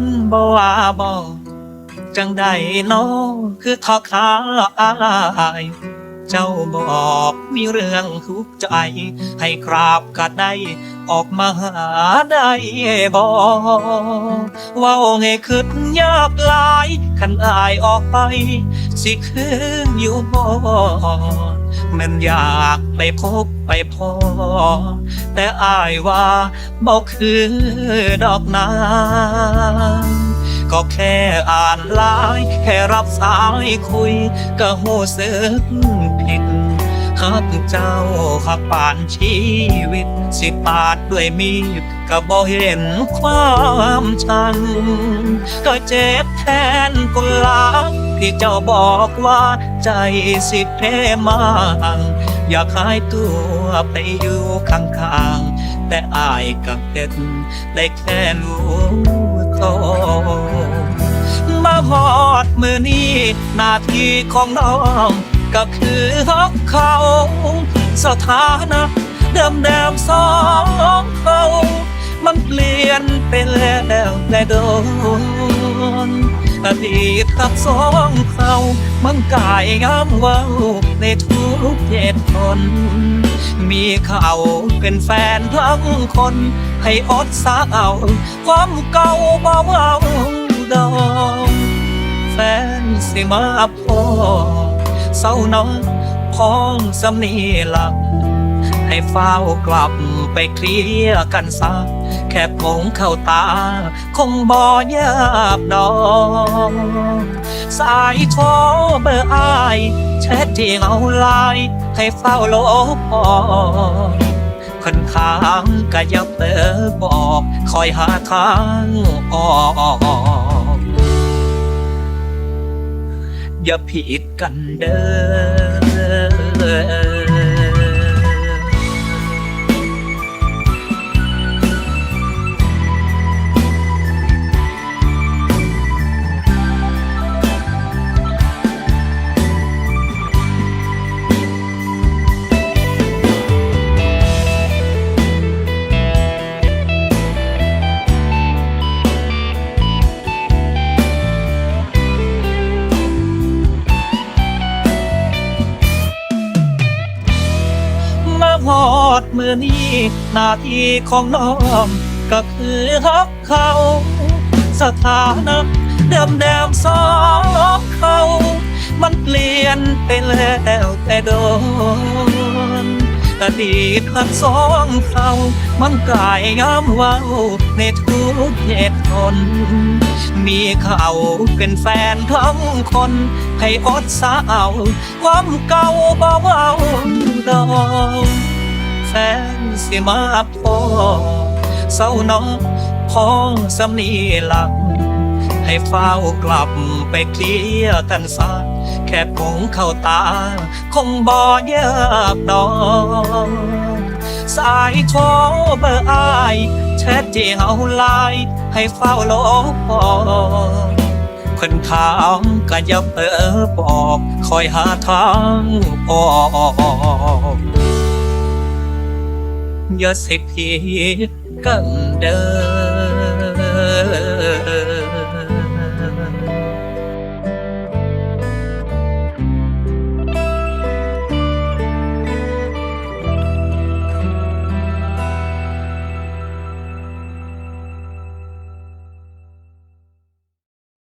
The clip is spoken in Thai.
นบ่ว่าบ่จังใดน้องคือทอขาอายเจ้าบอกมีเรื่องทุกข์ใจ ให้กราบกัดได้ออกมาหาได้บ่เว่าให้คิดยากหลายคันอายออกไป สิคืนอยู่บ่ แมันอยากไปพบไปพอ แต่อายว่าบอกคือดอกนางก็แค่อ่านไลน์แค่รับสายคุย ก็หูสึกผิด หักเจ้าขับป่านชีวิต สิปาดด้วยมีดก็บ่เห็นความชังก็เจ็บแทนคนรักที่เจ้าบอกว่าใจสิเพมังอยากหายตัวไปอยู่ข้างๆ แต่อายกับเด็ดได้แค่รู้โทมาหอดมือนี้หน้าที่ของน้อง ก็คือฮักเขา สถานะเดิมเดิมๆสองเขา มันเปลี่ยนไปแล้วแต่โดนอดีตทักสองเขามันกายงามเว้าในทุกเหตุผลมีเขาเป็นแฟนทั้งคน ให้อดสาเอา ความเก่าเบาเอาดองแฟนสิมาพอ เศร้าน้องพ้องสำนีหลัก ให้เฝ้ากลับไปเคลียร์กันซะแค่ผงเข้าตา คงบ่ยากดอกสายโทรเบอร์อายแชทที่เอาไลน์ให้เฝ้าลบออกคนข้างก็อยับเปิดบอก คอยหาทางออก อย่าผิดกันเด้อ มือนี้หน้าที่ของน้องก็คือฮักเขา สถานะเดิมเดิมสองเขา มันเปลี่ยนไปแล้วแต่โดนอดีตทั้งสองเขามันกายงามว้าในทุกเหตุผลมีเขาเป็นแฟนทั้งคน ให้อดสาเอาความเก่าเบาเอาดอกแฟ นสิมาพอเศร้าน้องพ้องสำนีหลัก ให้เฝ้ากลับไปเคลียร์กันซะแค่ผงเข้าตา คงบ่ยากดอกสายโทรเบอร์อายแชทที่เอาไลน์ให้เฝ้าลบออคนถามก็อย่าเปิดบอก คอยหาทางออกอ ย่าสิผิกันเด้อ